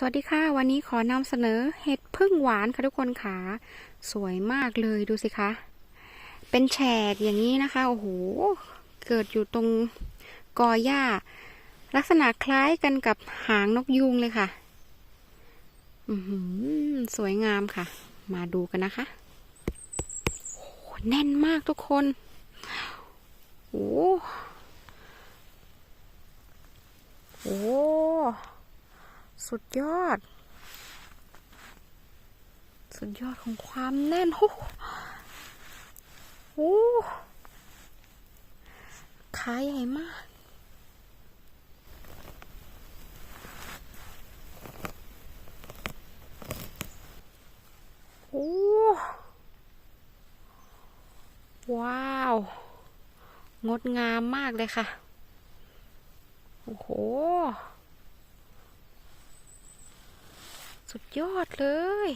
สวัสดีค่ะ วันนี้ขอนำเสนอเห็ดพึ่งหวานค่ะทุกคนค่ะสวยมากเลยดูสิคะ เป็นแฉกอย่างนี้นะคะ โอ้โห เกิดอยู่ตรงกอหญ้า ลักษณะคล้ายกันกับหางนกยูงเลยค่ะ อือหือสวยงามค่ะ มาดูกันนะคะโอ้โหแน่นมากทุกคนโอ้โห สุดยอด สุดยอดของความแน่นโอ้โหโอ้โหขาใหญ่มากโอ้ว้าว งดงามมากเลยค่ะ โอ้โห สุดยอดเลย